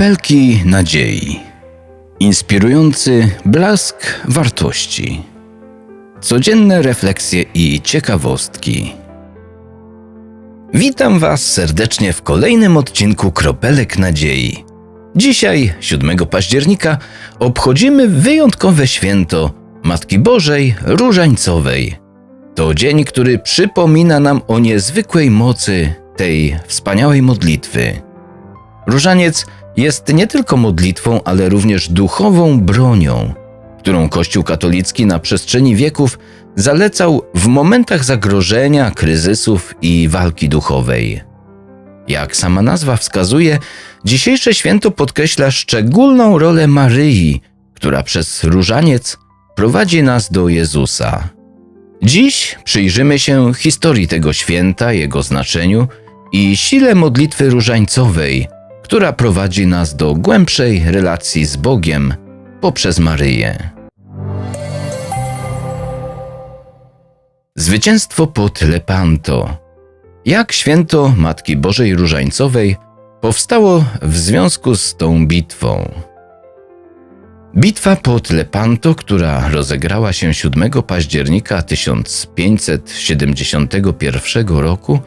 Kropelki nadziei. Inspirujący blask wartości. Codzienne refleksje i ciekawostki. Witam Was serdecznie w kolejnym odcinku Kropelek Nadziei. Dzisiaj, 7 października, obchodzimy wyjątkowe święto Matki Bożej Różańcowej. To dzień, który przypomina nam o niezwykłej mocy tej wspaniałej modlitwy. Różaniec jest nie tylko modlitwą, ale również duchową bronią, którą Kościół katolicki na przestrzeni wieków zalecał w momentach zagrożenia, kryzysów i walki duchowej. Jak sama nazwa wskazuje, dzisiejsze święto podkreśla szczególną rolę Maryi, która przez różaniec prowadzi nas do Jezusa. Dziś przyjrzymy się historii tego święta, jego znaczeniu i sile modlitwy różańcowej, która prowadzi nas do głębszej relacji z Bogiem poprzez Maryję. Zwycięstwo pod Lepanto. Jak święto Matki Bożej Różańcowej powstało w związku z tą bitwą? Bitwa pod Lepanto, która rozegrała się 7 października 1571 roku,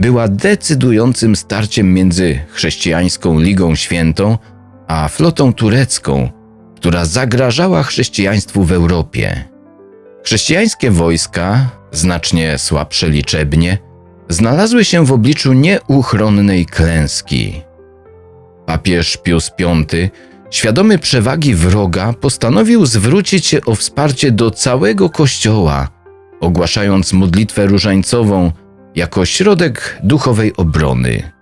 była decydującym starciem między chrześcijańską Ligą Świętą a flotą turecką, która zagrażała chrześcijaństwu w Europie. Chrześcijańskie wojska, znacznie słabsze liczebnie, znalazły się w obliczu nieuchronnej klęski. Papież Pius V, świadomy przewagi wroga, postanowił zwrócić się o wsparcie do całego Kościoła, ogłaszając modlitwę różańcową jako środek duchowej obrony.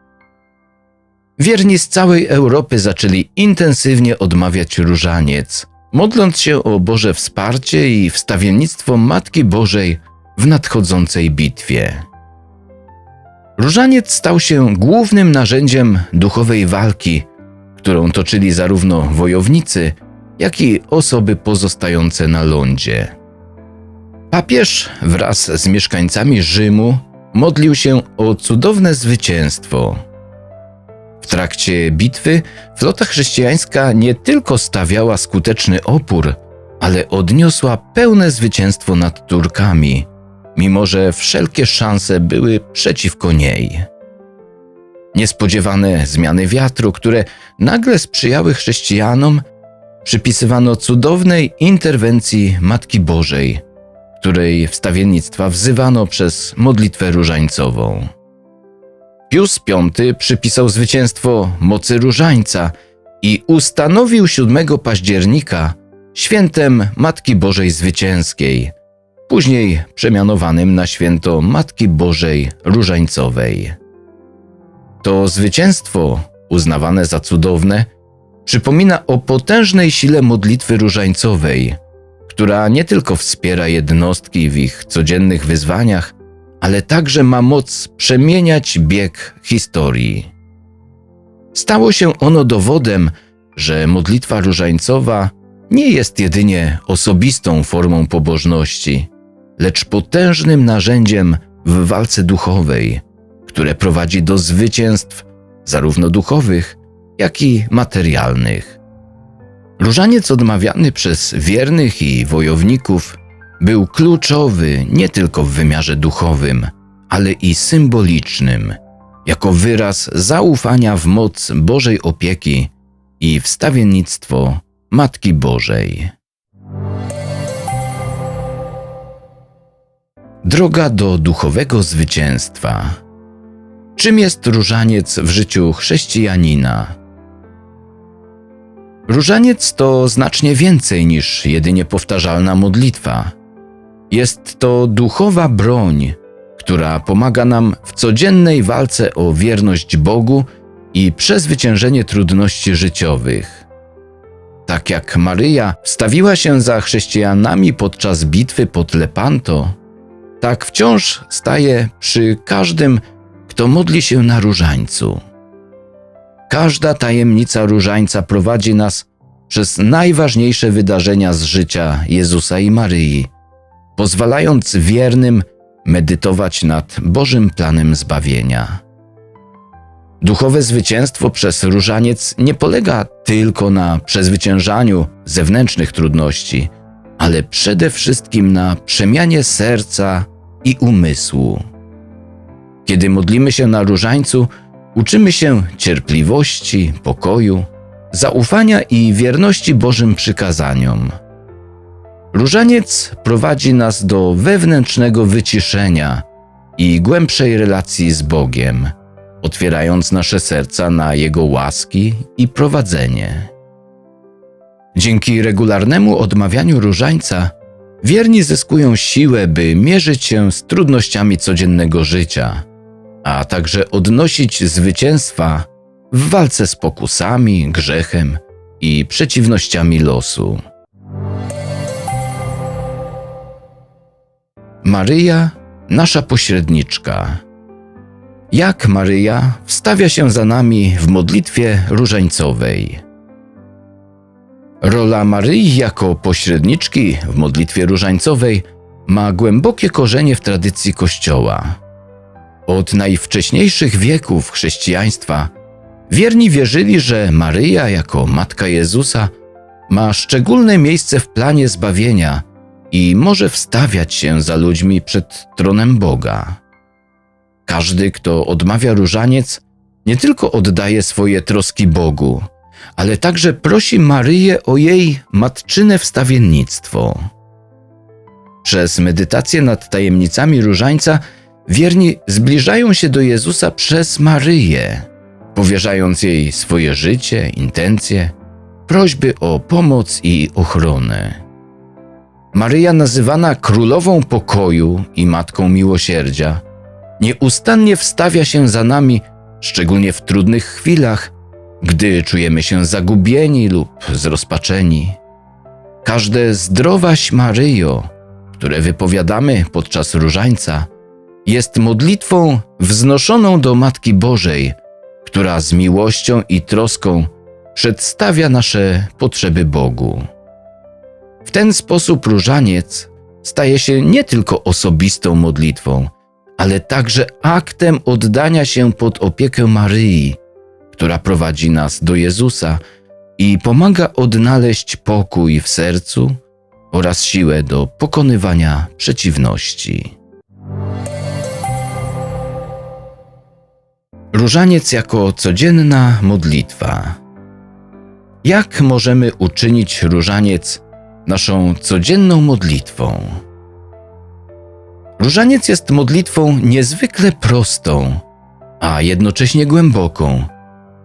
Wierni z całej Europy zaczęli intensywnie odmawiać różaniec, modląc się o Boże wsparcie i wstawiennictwo Matki Bożej w nadchodzącej bitwie. Różaniec stał się głównym narzędziem duchowej walki, którą toczyli zarówno wojownicy, jak i osoby pozostające na lądzie. Papież wraz z mieszkańcami Rzymu modlił się o cudowne zwycięstwo. W trakcie bitwy flota chrześcijańska nie tylko stawiała skuteczny opór, ale odniosła pełne zwycięstwo nad Turkami, mimo że wszelkie szanse były przeciwko niej. Niespodziewane zmiany wiatru, które nagle sprzyjały chrześcijanom, przypisywano cudownej interwencji Matki Bożej, której wstawiennictwa wzywano przez modlitwę różańcową. Pius V przypisał zwycięstwo mocy różańca i ustanowił 7 października świętem Matki Bożej Zwycięskiej, później przemianowanym na święto Matki Bożej Różańcowej. To zwycięstwo, uznawane za cudowne, przypomina o potężnej sile modlitwy różańcowej, która nie tylko wspiera jednostki w ich codziennych wyzwaniach, ale także ma moc przemieniać bieg historii. Stało się ono dowodem, że modlitwa różańcowa nie jest jedynie osobistą formą pobożności, lecz potężnym narzędziem w walce duchowej, które prowadzi do zwycięstw zarówno duchowych, jak i materialnych. Różaniec odmawiany przez wiernych i wojowników był kluczowy nie tylko w wymiarze duchowym, ale i symbolicznym, jako wyraz zaufania w moc Bożej opieki i wstawiennictwo Matki Bożej. Droga do duchowego zwycięstwa. Czym jest różaniec w życiu chrześcijanina? Różaniec to znacznie więcej niż jedynie powtarzalna modlitwa. Jest to duchowa broń, która pomaga nam w codziennej walce o wierność Bogu i przezwyciężenie trudności życiowych. Tak jak Maryja wstawiła się za chrześcijanami podczas bitwy pod Lepanto, tak wciąż staje przy każdym, kto modli się na różańcu. Każda tajemnica różańca prowadzi nas przez najważniejsze wydarzenia z życia Jezusa i Maryi, pozwalając wiernym medytować nad Bożym planem zbawienia. Duchowe zwycięstwo przez różaniec nie polega tylko na przezwyciężaniu zewnętrznych trudności, ale przede wszystkim na przemianie serca i umysłu. Kiedy modlimy się na różańcu, uczymy się cierpliwości, pokoju, zaufania i wierności Bożym przykazaniom. Różaniec prowadzi nas do wewnętrznego wyciszenia i głębszej relacji z Bogiem, otwierając nasze serca na Jego łaski i prowadzenie. Dzięki regularnemu odmawianiu różańca, wierni zyskują siłę, by mierzyć się z trudnościami codziennego życia, a także odnosić zwycięstwa w walce z pokusami, grzechem i przeciwnościami losu. Maryja, nasza pośredniczka. Jak Maryja wstawia się za nami w modlitwie różańcowej. Rola Maryi jako pośredniczki w modlitwie różańcowej ma głębokie korzenie w tradycji Kościoła. Od najwcześniejszych wieków chrześcijaństwa wierni wierzyli, że Maryja jako Matka Jezusa ma szczególne miejsce w planie zbawienia i może wstawiać się za ludźmi przed tronem Boga. Każdy, kto odmawia różaniec, nie tylko oddaje swoje troski Bogu, ale także prosi Maryję o jej matczyne wstawiennictwo. Przez medytację nad tajemnicami różańca wierni zbliżają się do Jezusa przez Maryję, powierzając jej swoje życie, intencje, prośby o pomoc i ochronę. Maryja, nazywana królową pokoju i matką miłosierdzia, nieustannie wstawia się za nami, szczególnie w trudnych chwilach, gdy czujemy się zagubieni lub zrozpaczeni. Każde zdrowaś Maryjo, które wypowiadamy podczas różańca, jest modlitwą wznoszoną do Matki Bożej, która z miłością i troską przedstawia nasze potrzeby Bogu. W ten sposób różaniec staje się nie tylko osobistą modlitwą, ale także aktem oddania się pod opiekę Maryi, która prowadzi nas do Jezusa i pomaga odnaleźć pokój w sercu oraz siłę do pokonywania przeciwności. Różaniec jako codzienna modlitwa. Jak możemy uczynić różaniec naszą codzienną modlitwą? Różaniec jest modlitwą niezwykle prostą, a jednocześnie głęboką,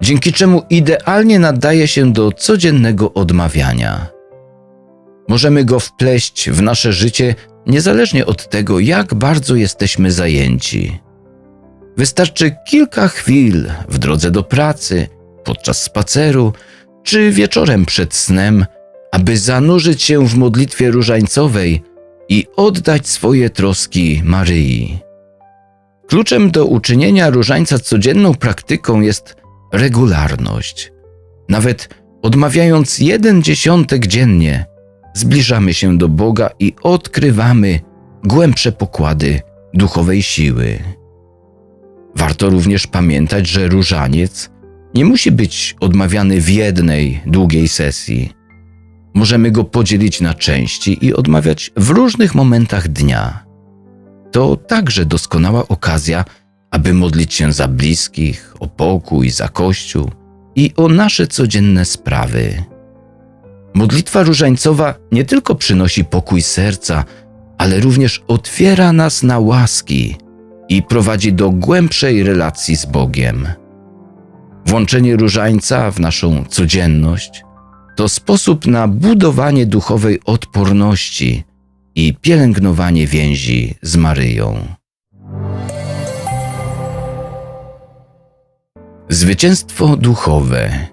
dzięki czemu idealnie nadaje się do codziennego odmawiania. Możemy go wpleść w nasze życie niezależnie od tego, jak bardzo jesteśmy zajęci. Wystarczy kilka chwil w drodze do pracy, podczas spaceru czy wieczorem przed snem, aby zanurzyć się w modlitwie różańcowej i oddać swoje troski Maryi. Kluczem do uczynienia różańca codzienną praktyką jest regularność. Nawet odmawiając jeden dziesiątek dziennie, zbliżamy się do Boga i odkrywamy głębsze pokłady duchowej siły. Warto również pamiętać, że różaniec nie musi być odmawiany w jednej długiej sesji. Możemy go podzielić na części i odmawiać w różnych momentach dnia. To także doskonała okazja, aby modlić się za bliskich, o pokój, za Kościół i o nasze codzienne sprawy. Modlitwa różańcowa nie tylko przynosi pokój serca, ale również otwiera nas na łaski i prowadzi do głębszej relacji z Bogiem. Włączenie różańca w naszą codzienność to sposób na budowanie duchowej odporności i pielęgnowanie więzi z Maryją. Zwycięstwo duchowe.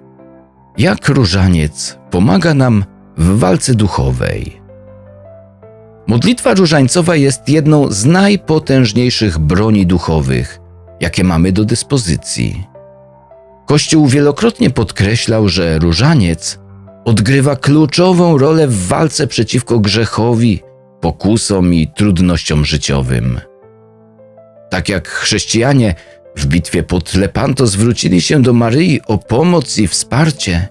Jak różaniec pomaga nam w walce duchowej? Modlitwa różańcowa jest jedną z najpotężniejszych broni duchowych, jakie mamy do dyspozycji. Kościół wielokrotnie podkreślał, że różaniec odgrywa kluczową rolę w walce przeciwko grzechowi, pokusom i trudnościom życiowym. Tak jak chrześcijanie w bitwie pod Lepanto zwrócili się do Maryi o pomoc i wsparcie,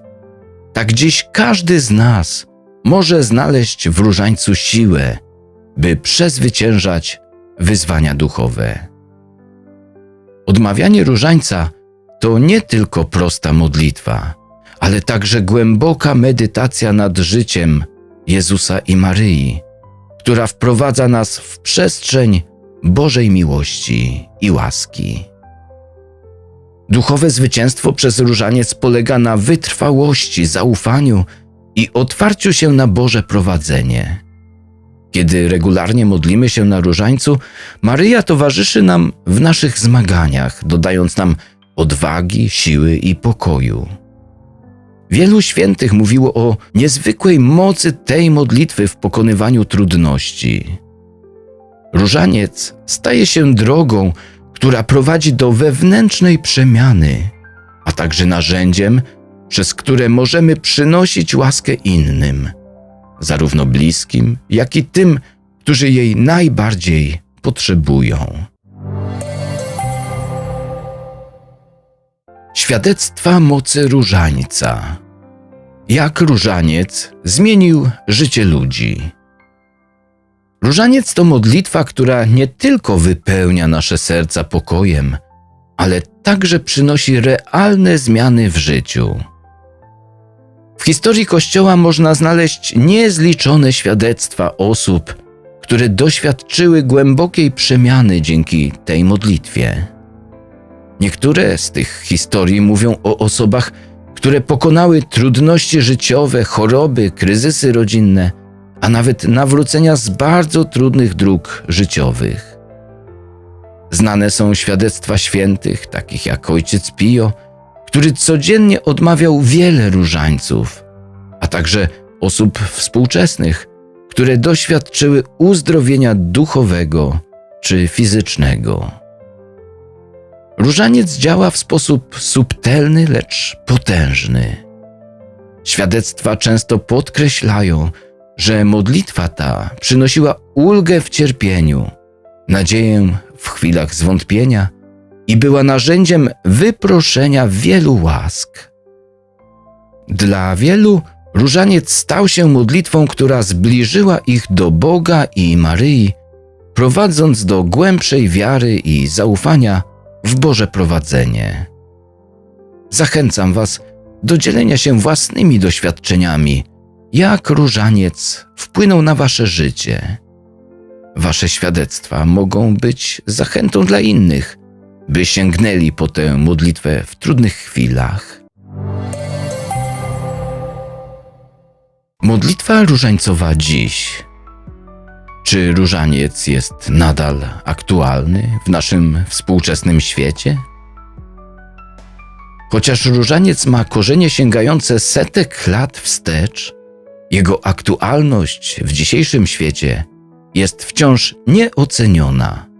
tak dziś każdy z nas może znaleźć w różańcu siłę, by przezwyciężać wyzwania duchowe. Odmawianie różańca to nie tylko prosta modlitwa, ale także głęboka medytacja nad życiem Jezusa i Maryi, która wprowadza nas w przestrzeń Bożej miłości i łaski. Duchowe zwycięstwo przez różaniec polega na wytrwałości, zaufaniu i otwarciu się na Boże prowadzenie. Kiedy regularnie modlimy się na różańcu, Maryja towarzyszy nam w naszych zmaganiach, dodając nam odwagi, siły i pokoju. Wielu świętych mówiło o niezwykłej mocy tej modlitwy w pokonywaniu trudności. Różaniec staje się drogą, która prowadzi do wewnętrznej przemiany, a także narzędziem, przez które możemy przynosić łaskę innym, zarówno bliskim, jak i tym, którzy jej najbardziej potrzebują. Świadectwa mocy różańca. Jak różaniec zmienił życie ludzi. Różaniec to modlitwa, która nie tylko wypełnia nasze serca pokojem, ale także przynosi realne zmiany w życiu. W historii Kościoła można znaleźć niezliczone świadectwa osób, które doświadczyły głębokiej przemiany dzięki tej modlitwie. Niektóre z tych historii mówią o osobach, które pokonały trudności życiowe, choroby, kryzysy rodzinne, a nawet nawrócenia z bardzo trudnych dróg życiowych. Znane są świadectwa świętych, takich jak ojciec Pio, który codziennie odmawiał wiele różańców, a także osób współczesnych, które doświadczyły uzdrowienia duchowego czy fizycznego. Różaniec działa w sposób subtelny, lecz potężny. Świadectwa często podkreślają, że modlitwa ta przynosiła ulgę w cierpieniu, nadzieję w chwilach zwątpienia i była narzędziem wyproszenia wielu łask. Dla wielu różaniec stał się modlitwą, która zbliżyła ich do Boga i Maryi, prowadząc do głębszej wiary i zaufania w Boże prowadzenie. Zachęcam Was do dzielenia się własnymi doświadczeniami, jak różaniec wpłynął na Wasze życie. Wasze świadectwa mogą być zachętą dla innych, by sięgnęli po tę modlitwę w trudnych chwilach. Modlitwa różańcowa dziś. Czy różaniec jest nadal aktualny w naszym współczesnym świecie? Chociaż różaniec ma korzenie sięgające setek lat wstecz, jego aktualność w dzisiejszym świecie jest wciąż nieoceniona.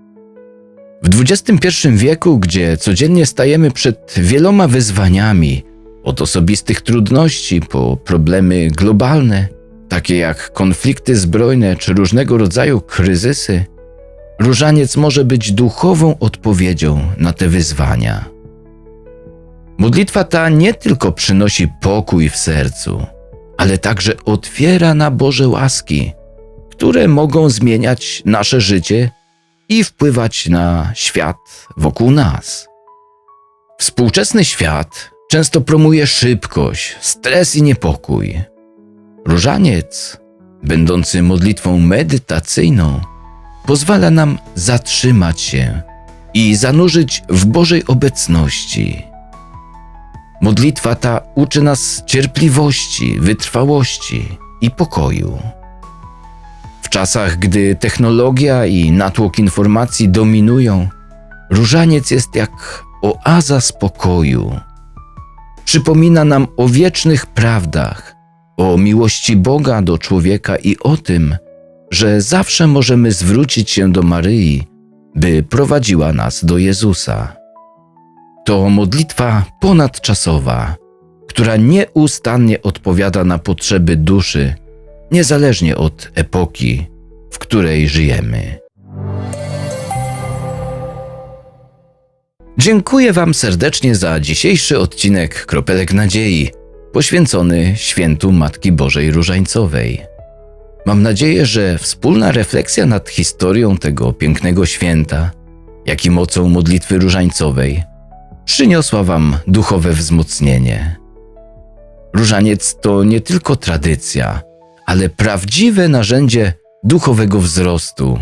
W XXI wieku, gdzie codziennie stajemy przed wieloma wyzwaniami, od osobistych trudności po problemy globalne, takie jak konflikty zbrojne czy różnego rodzaju kryzysy, różaniec może być duchową odpowiedzią na te wyzwania. Modlitwa ta nie tylko przynosi pokój w sercu, ale także otwiera na Boże łaski, które mogą zmieniać nasze życie i wpływać na świat wokół nas. Współczesny świat często promuje szybkość, stres i niepokój. Różaniec, będący modlitwą medytacyjną, pozwala nam zatrzymać się i zanurzyć w Bożej obecności. Modlitwa ta uczy nas cierpliwości, wytrwałości i pokoju. Czasach, gdy technologia i natłok informacji dominują, różaniec jest jak oaza spokoju. Przypomina nam o wiecznych prawdach, o miłości Boga do człowieka i o tym, że zawsze możemy zwrócić się do Maryi, by prowadziła nas do Jezusa. To modlitwa ponadczasowa, która nieustannie odpowiada na potrzeby duszy, niezależnie od epoki, w której żyjemy. Dziękuję Wam serdecznie za dzisiejszy odcinek Kropelek Nadziei, poświęcony świętu Matki Bożej Różańcowej. Mam nadzieję, że wspólna refleksja nad historią tego pięknego święta, jak i mocą modlitwy różańcowej, przyniosła Wam duchowe wzmocnienie. Różaniec to nie tylko tradycja, ale prawdziwe narzędzie duchowego wzrostu,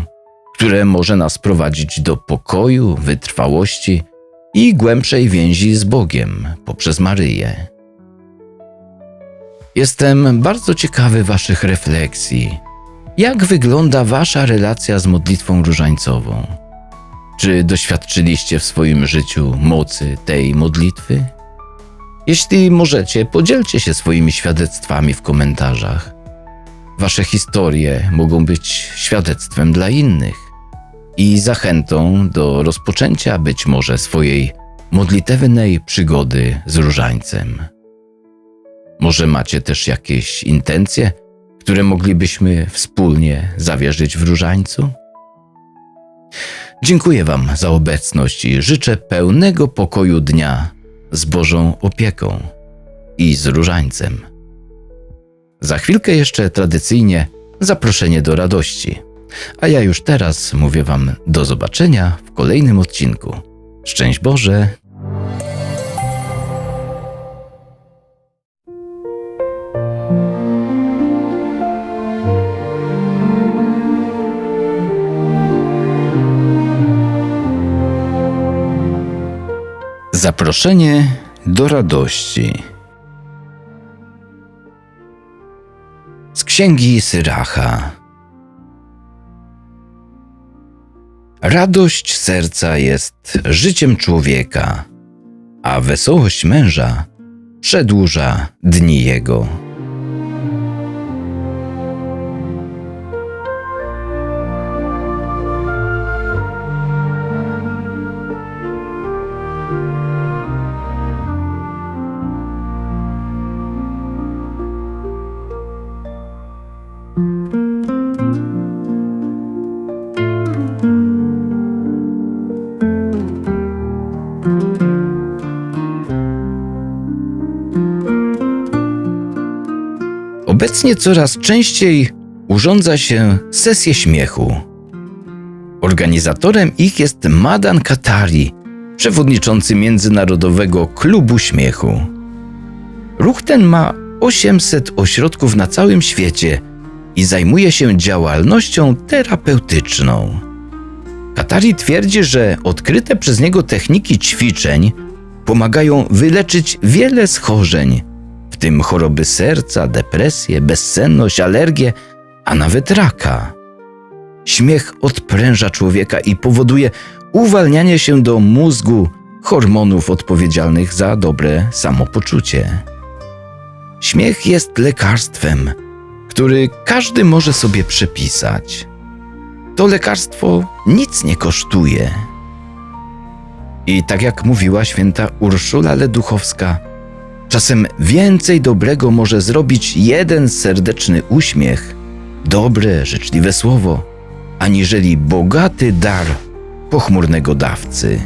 które może nas prowadzić do pokoju, wytrwałości i głębszej więzi z Bogiem poprzez Maryję. Jestem bardzo ciekawy Waszych refleksji. Jak wygląda Wasza relacja z modlitwą różańcową? Czy doświadczyliście w swoim życiu mocy tej modlitwy? Jeśli możecie, podzielcie się swoimi świadectwami w komentarzach. Wasze historie mogą być świadectwem dla innych i zachętą do rozpoczęcia być może swojej modlitewnej przygody z różańcem. Może macie też jakieś intencje, które moglibyśmy wspólnie zawierzyć w różańcu? Dziękuję Wam za obecność i życzę pełnego pokoju dnia z Bożą opieką i z różańcem. Za chwilkę jeszcze tradycyjnie zaproszenie do radości. A ja już teraz mówię Wam do zobaczenia w kolejnym odcinku. Szczęść Boże! Zaproszenie do radości. Księgi Syracha. Radość serca jest życiem człowieka, a wesołość męża przedłuża dni jego. Obecnie coraz częściej urządza się sesje śmiechu. Organizatorem ich jest Madan Katari, przewodniczący Międzynarodowego Klubu Śmiechu. Ruch ten ma 800 ośrodków na całym świecie i zajmuje się działalnością terapeutyczną. Katari twierdzi, że odkryte przez niego techniki ćwiczeń pomagają wyleczyć wiele schorzeń, tym choroby serca, depresję, bezsenność, alergię, a nawet raka. Śmiech odpręża człowieka i powoduje uwalnianie się do mózgu hormonów odpowiedzialnych za dobre samopoczucie. Śmiech jest lekarstwem, który każdy może sobie przepisać. To lekarstwo nic nie kosztuje. I tak jak mówiła święta Urszula Leduchowska, czasem więcej dobrego może zrobić jeden serdeczny uśmiech, dobre, życzliwe słowo, aniżeli bogaty dar pochmurnego dawcy.